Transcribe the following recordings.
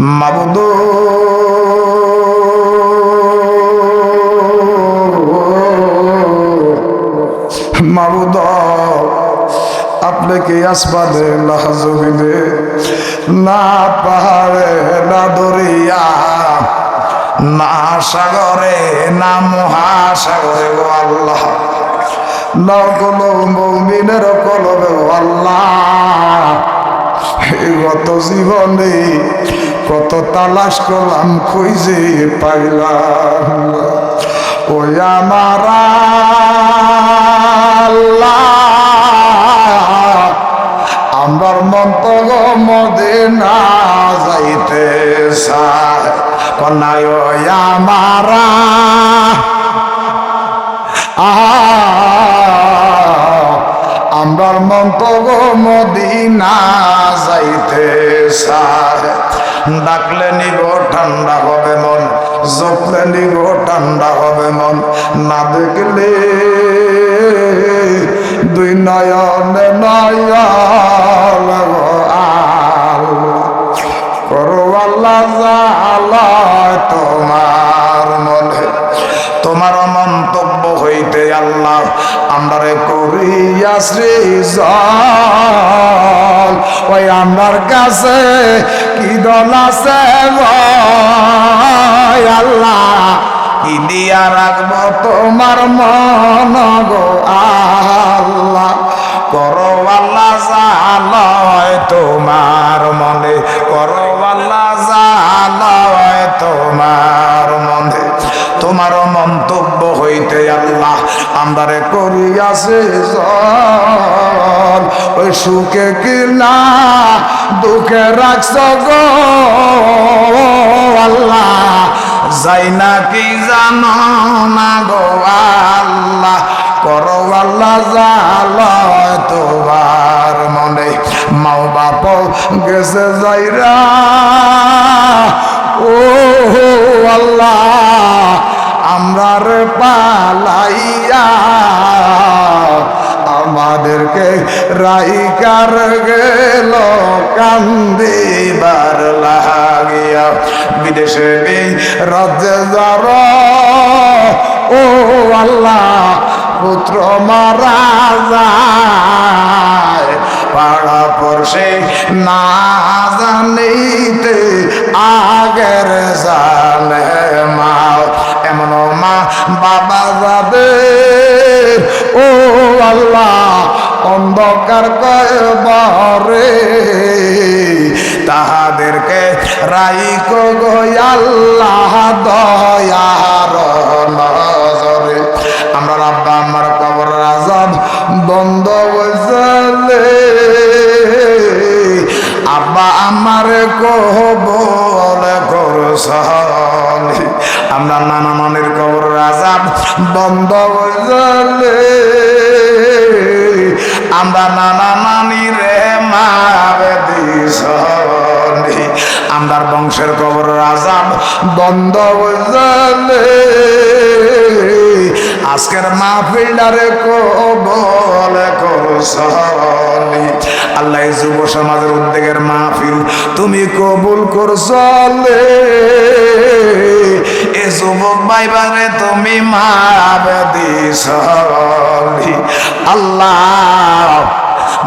মাবুদ। মাবুদ, আপনি কি আসবাদে না না পাহাড়ে, না দরিয়া, না সাগরে, না মহাসাগরে গো আল্লাহ। না কোনো মৌমিনের কলবে গো আল্লাহ। গত জীবনে কত তালাশ করলাম, খুঁজে পাইলাম ওই আমার আমার মন্তগ মদিনা যাইতে চায়। কন্যায়, ওই আমার আমার মন্তগ মদিনা যাইতে চায়। ডাকলে নিব, ঠান্ডা হবে মন, জপলে নিব, ঠান্ডা হবে মন। না দেখলে দুই নয়নে জালায় তোমার মনে। তোমার মন্তব্য হইতে আল্লাহ আমরারে করিয়াশ্রী জল আমার কাছে কি দল আছে আল্লাহ, কি দিয়া রাখব তোমার মন গো? আল্লাহ, করো আল্লাহ জালয় তোমার মনে। করো আল্লাহ জালয় তোমার আমদারে করিয়াছে জল। ওই সুখে কিনা দুঃখে রাখছ গো আল্লাহ। যাই না কি জানো না গো আল্লাহ। করো আল্লাহ জালয় তোমার মনে। মাও বাপ গেছে যাইরা। ও আল্লাহ। আমরা পালাইয়া আমাদেরকে রাইকার গেল, কান্দিবার লাগিয়া। বিদেশে এই রাজ্যে যার ও আল্লাহ, পুত্র মারা যায়। পাড়া পড়ছে না জানিতে আগের জানে মা মা বাবা যাবে। ও আল্লাহ অন্ধকার তাহাদেরকে রাই গো আল্লাহ। আমরার বংশের কবর আজাব বন্ধ বসলে আজকের মাহফিলটারে কবল করছলি আল্লাহ যুব সমাজের উদ্যোগের মাহফিল তুমি কবুল করছলে এ যুবক ভাইবারে তুমি মাবে দিছলি আল্লাহ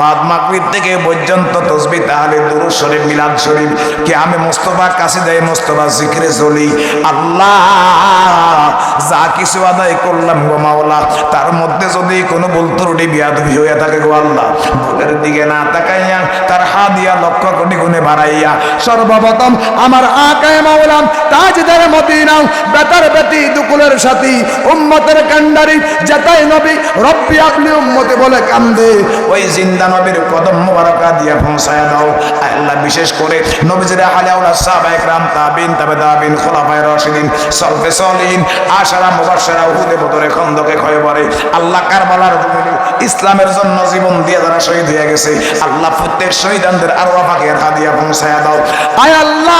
বাদ মাকরিব থেকে পর্যন্ত তসবি, তাহলে দুরু শরীফ, মিলাদ শরীফ কে আমি মোস্তফা কাছে যাই মোস্তফা জিক্রে চলি। আল্লাহ, যা কিছু আদায় করলাম গো মাওলা, তার মধ্যে যদি কোনো ভুল ত্রুটি, বিয়াদবি হইয়া থাকে গো আল্লাহ, ভুলের দিকে না তাকাইয়া, তার হাদিয়া লক্ষ কোটি গুণে বাড়াইয়া, সর্বপ্রথম আমার আকায় মাওলাম তাজদার মদিনাও, বেতার বেতি দুকুলের সাথী, উম্মতের কান্ডারি যেতাই নবী রব্বি আপনি উম্মতে বলে কান্দে। ওই জিন্দা নবীর কদম মোবারকা দিয়া পৌঁছায় দাও আল্লাহ বিশেষ করে নবীজির আলাউলা সাহাবায়ে کرام তাবিন তাবে তাবিন খোলাফায়ে রাশিদিন সলফে সলিন আশারা মুবাশশারা উহুদে বদরে খন্দকে ক্ষয় পড়ে আল্লাহ কারবালার জমিনে ইসলামের জন্য জীবন দিয়ে যারা শহীদ হয়ে গেছে আল্লাহ প্রত্যেক শহীদানদের আরওয়া পাকের হাদিয়া পৌঁছায় দাও আয় আল্লাহ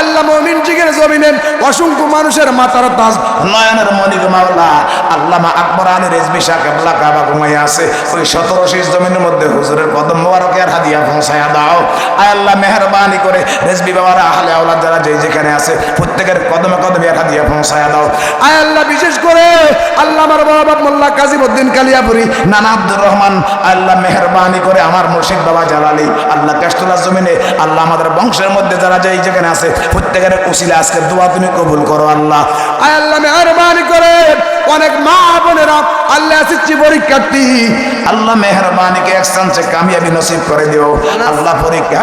আল্লাহ মমিন জিগের জমিনে অসংখ্য মানুষের মাথার তাজ নয়নের মনিক মাওলা, আল্লামা আকবর আলী রেজবি শাহ কেবলা কাবা ঘুমাইয়া আছে। ওই সতেরো শীষ জমিনের মধ্যে হুজুরের কদম মোবারকের হাদিয়া পৌঁছায়া দাও। আয় আল্লাহ, মেহরবানি করে রেজবি বাবারা, আহলে আওলাদ যারা যেই যেখানে আছে, প্রত্যেকের কদমে কদমে হাদিয়া পৌঁছায়া দাও। আয় আল্লাহ, বিশেষ করে আল্লাহ আমার বাবা মোল্লা কাজীমুদ্দিন কালিয়াপুরি, নানা আব্দুর রহমান আল্লাহ, মেহরবানি করে আমার মুর্শিদ বাবা জালালি, আল্লাহ কেষ্টুল্লাহ জমিনে, আল্লাহ আমাদের বংশের মধ্যে যারা যেই যেখানে আছে প্রত্যেকের উসিলে আজকে দোয়া তুমি কবুল করো, আল্লাহ। আয় আল্লাহ, মেহরবানি করে। অনেক মা বোনেরা আল্লাহ আসিচ্ছি পরীক্ষার্থী। আল্লাহ মেহরবানিকে এক চান্সে কামিয়াবি নসিব করে দিও। আল্লাহ পরীক্ষা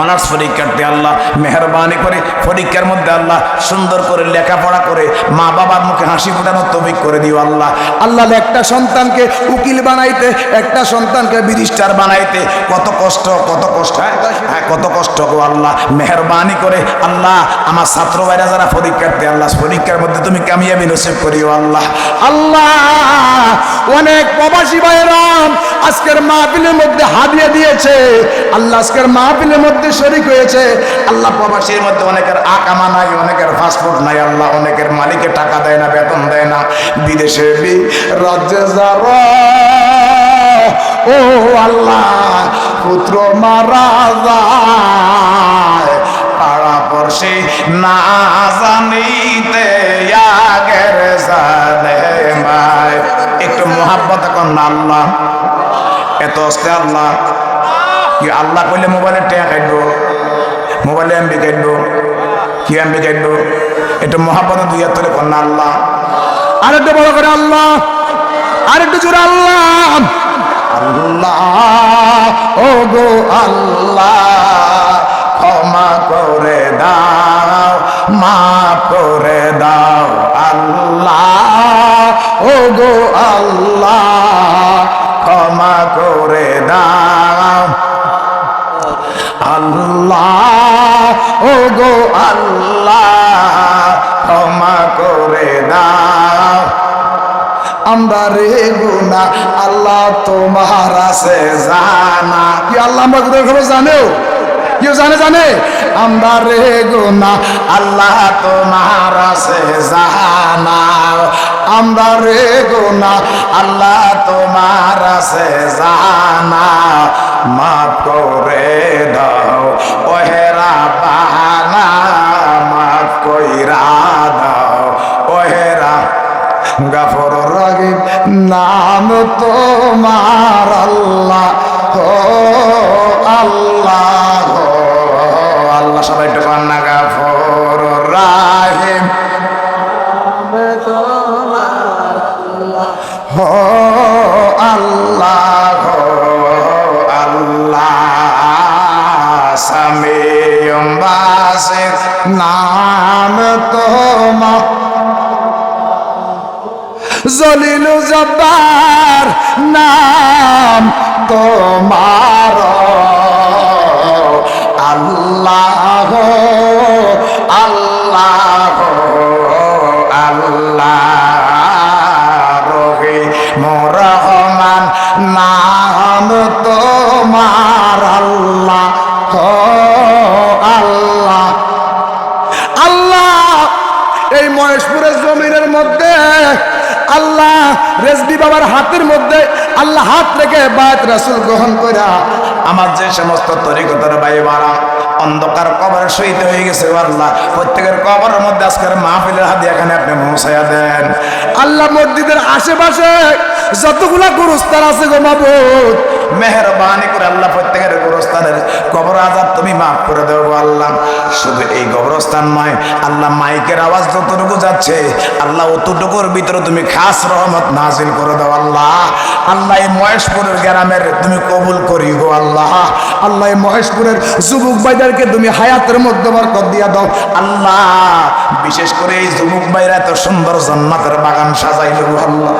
অনার্স পরীক্ষার্থী আল্লাহ মেহরবানি করে, পরীক্ষার মধ্যে আল্লাহ সুন্দর করে লেখাপড়া করে, মা বাবার মুখে হাসি ফোটানোর তৌফিক করে দিও আল্লাহ। আল্লাহ একটা সন্তানকে উকিল বানাইতে, একটা সন্তানকে বিরিশ স্টার বানাইতে, কত কষ্ট কত কষ্ট হ্যাঁ কত কষ্ট গো আল্লাহ। মেহরবানি করে, আল্লাহ, আমার ছাত্র ভাইরা যারা পরীক্ষার্থী, আল্লাহ, পরীক্ষার মধ্যে তুমি কামিয়াবি নসিব করিও আল্লাহ। আল্লাহ, অনেক প্রবাসী ভাইরাম আজকের মাহফিলের মধ্যে হাদিয়ে দিয়েছে। আল্লাহ আজকের মাহফিলের মধ্যে শরিক হয়েছে। আল্লাহ প্রবাসীর মধ্যে অনেকের আকামা নাই, অনেকের পাসপোর্ট নাই। আল্লাহ অনেকের মালিকে টাকা দেয় না, বেতন দেয় না। বিদেশে রাজ্যে যারা, ও আল্লাহ, পুত্র মারা যায়। পাড়া পড়শি না জানিতে আগের জানে ভাই একটু মোহাব্বত কর না আল্লাহ, এত অস্তে আল্লাহ। কি আল্লাহ কইলে মোবাইলের টেয়া কাটবো মোবাইলে এমবি কাটবো কি এমবি কাটবো একটু মহাপদ দুই হাত ধরে কন্যা আল্লাহ। আর একটু বড় করে আল্লাহ। আর একটু জোরে আল্লাহ। আল্লাহ ও গো আল্লাহ, ক্ষমা করে দাও, মাফ করে দাও আল্লাহ ও গো আল্লাহ, ও গো আল্লাহ, ক্ষমা করে দাও। আমরা রে গুনা, আল্লাহ তোমার আছে জানা। কি আল্লাহ আমরা কোথায় খবর কেউ জানে জানে? আমরা রে গুনা, আল্লাহ তোমার আছে জানা। আমরা রে গুনা, আল্লাহ তোমার আছে জানা। মাফ করে দাও ওহেরা বাহানা, মাফ কইরা দাও। ওহেরা গাফর রাগিব নাম তোমার আল্লাহ, ও আল্লাহ। তোমার। আল্লাহ আল্লাহ আল্লাহ রহি রহমান নাম তোমার। আল্লাহ আল্লাহ আল্লাহ। এই মহেশপুরের জমিনের মধ্যে আল্লাহ রেজবি বাবার হাতের মধ্যে আল্লাহ হাত রেখে বায়াত রাসুল গ্রহণ করে আমার যে সমস্ত তরিকতার ভাই মারা অন্ধকার কবর শহীদ হয়ে গেছে আল্লাহ প্রত্যেকের কবরের মধ্যে আজকের মাহফিলের হাতে এখানে আপনি পৌঁছাইয়া দেন। আল্লাহ মসজিদের আশেপাশে যতগুলা গুরুস্তার আছে গো মাবুদ মেহরবানি করে আল্লাহ প্রত্যেকের গোরস্থানের কবর আজাব তুমি মাফ করে দেবো আল্লাহ। শুধু এই কবরস্থান নয়, আল্লাহ মাইকের আওয়াজ যতটুকু যাচ্ছে, আল্লাহ অতটুকুর ভিতরে তুমি খাস রহমত নাজিল করে দাও আল্লাহ। আল্লাহ এই মহেশপুরের গ্রামের তুমি কবুল করি গো আল্লাহ। আল্লাহ এই মহেশপুরের যুবক ভাইদেরকে তুমি হায়াতের মধ্যে বরকত দিয়া দাও। আল্লাহ, বিশেষ করে এই যুবক ভাইরা এত সুন্দর জান্নাতের বাগান সাজাইল আল্লাহ।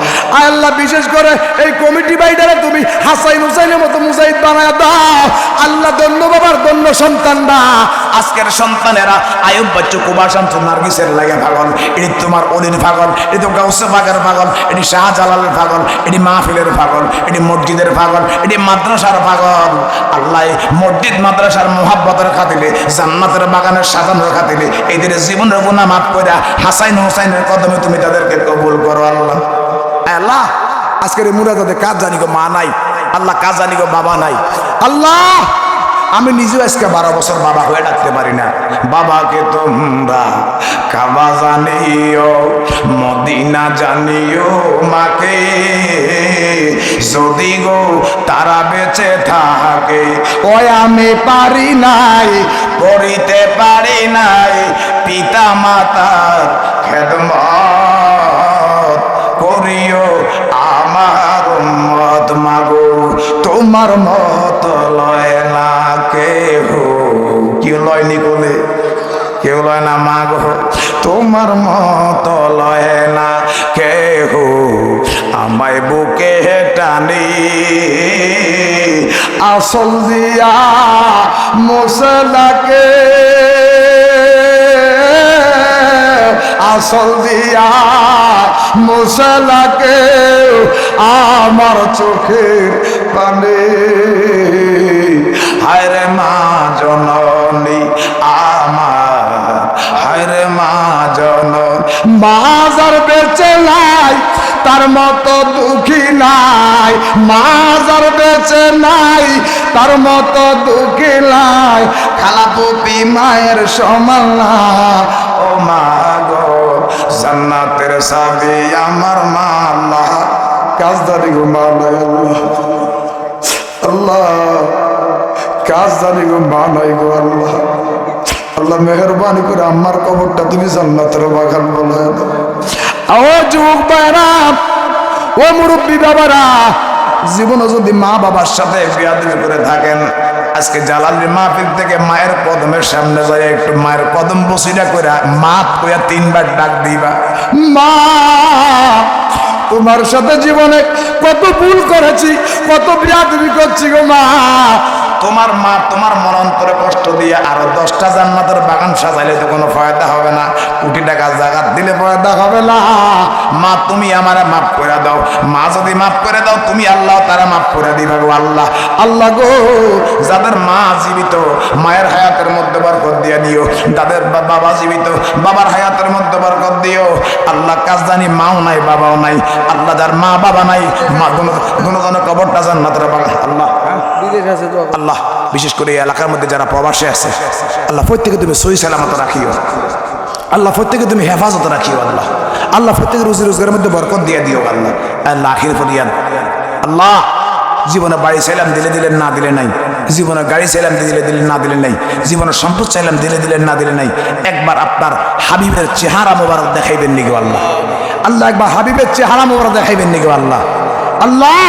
আল্লাহ, বিশেষ করে এই কমিটি বাইডারে তুমি হাসাইন হুসাইনের মতো মুজাহিদ বানায় দাও। আল্লাহ দন্য বাবার দন্য সন্তানরা। আজকের সন্তানেরা আয়ুব বাচ্চু তো নার্গিসের লাগে পাগল এটি তোমার অলির পাগল এটি তো গাউসে পাগের পাগল এটি শাহজালালের পাগল এটি মাহফিলের পাগল এটি মসজিদের পাগল এটি মাদ্রাসার পাগল আল্লাহ মসজিদ মাদ্রাসার মোহাব্বতের খাতিলে জান্নাতের বাগানের সাজানোর খাতিলে এদের জীবনের গুণা মাফ করে হাসাইন হুসাইনের কদমে তুমি তাদেরকে কবুল করো আল্লাহ। আল্লাহ আজকের মুরাদাতে কাজ জানি গো মা নাই। আল্লাহ কাজ জানি গো বাবা নাই? আল্লাহ, আমি নিজেও আজকে বারো বছর বাবা হয়ে ডাকতে পারি না। বাবাকে তোমরা কাবা জানিও, মদিনা জানিও মাকে। যদি গো তারা বেঁচে থাকে, ওই আমি পারি নাই, পড়িতে পারি নাই পিতা মাতার খেদমত তোমার মত লয় না কেহ। কি লয় নিকলে কেউ লয় না মাগো তোমার মত লয় না কেহ। আমায় বুকে টানি। আসল দিয়া মশলাকে আসল দিয়া মশলাকে আমার চোখের পানে। হায়রে মা জননী আমার হায়রে মা জন মাজার বেচে নাই, তার মতো দুঃখী নাই। মাজার বেচে নাই, তার মতো দুঃখী নাই। খালা পুপি মায়ের সমান ও মা গো, জান্নাতের সাবি আমার মা আল্লাহ কাজদারি গো মা নাই আল্লাহ। আল্লাহ, কাজদারি গো মা নাই গো আল্লাহ। আল্লাহ, মেহরবানি করে আমার কবরটা তুমি জান্নাতের বাগান বলে ও যুবক ভাইরা ও মুরব্বী বাবারা, জীবনে যদি মা বাবার সাথে বিয়াদবি করে থাকেন, আজকে জালালির মাহফিল থেকে মায়ের কদমের সামনে যায় একটু মায়ের কদম বসিটা করে মাপ কইয়া তিনবার ডাক দিবা। মা তোমার সাথে জীবনে কত ভুল করেছি কত বিয়াদবি করছি গো মা। তোমার মা তোমার মন অন্তরে কষ্ট দিয়ে আরও দশটা জান্নাতের বাগান সাজাইলে তো কোনো ফায়দা হবে না। কোটি টাকা জাগাত দিলে ফায়দা হবে না। মা, তুমি আমারে মাফ করে দাও। মা যদি মাফ করে দাও, তুমি আল্লাহ তারা মাফ করে দিবা আল্লাহ। আল্লাহ গো, যাদের মা জীবিত, মায়ের হায়াতের মধ্যে বরকত দিয়ে দিও। যাদের বাবা জীবিত, বাবার হায়াতের মধ্যে বরকত দিও। আল্লাহ কাজ জানি মাও নাই, বাবাও নাই। আল্লাহ যার মা বাবা নাই, মা কোনো কবরটা জান্নাতের বাগান। আল্লাহ আল্লাহ, বিশেষ করে এই এলাকার মধ্যে যারা প্রবাসে আছে, আল্লাহ প্রত্যেকে তুমি সই সালামত রাখিও। আল্লাহ প্রত্যেকে তুমি হেফাজত রাখিও, আল্লাহ। আল্লাহ প্রত্যেকে রুজি রোজগারের মধ্যে বরকত দিয়ে দিও, আল্লাহ। আল্লাহ আখির ফরিয়ান আল্লাহ, জীবনে বাড়ি চাইলাম, দিলে দিলেন, না দিলে নাই। জীবনে গাড়ি চাইলাম, দিলে দিলে না দিলে নাই। জীবনে সম্পদ চাইলাম, দিলে দিলেন, না দিলে নাই। একবার আপনার হাবিবের চেহারা মোবারক দেখাইবেন নিগো, আল্লাহ। আল্লাহ, একবার হাবিবের চেহারা মোবারক দেখাইবেন নাকি আল্লাহ। আল্লাহ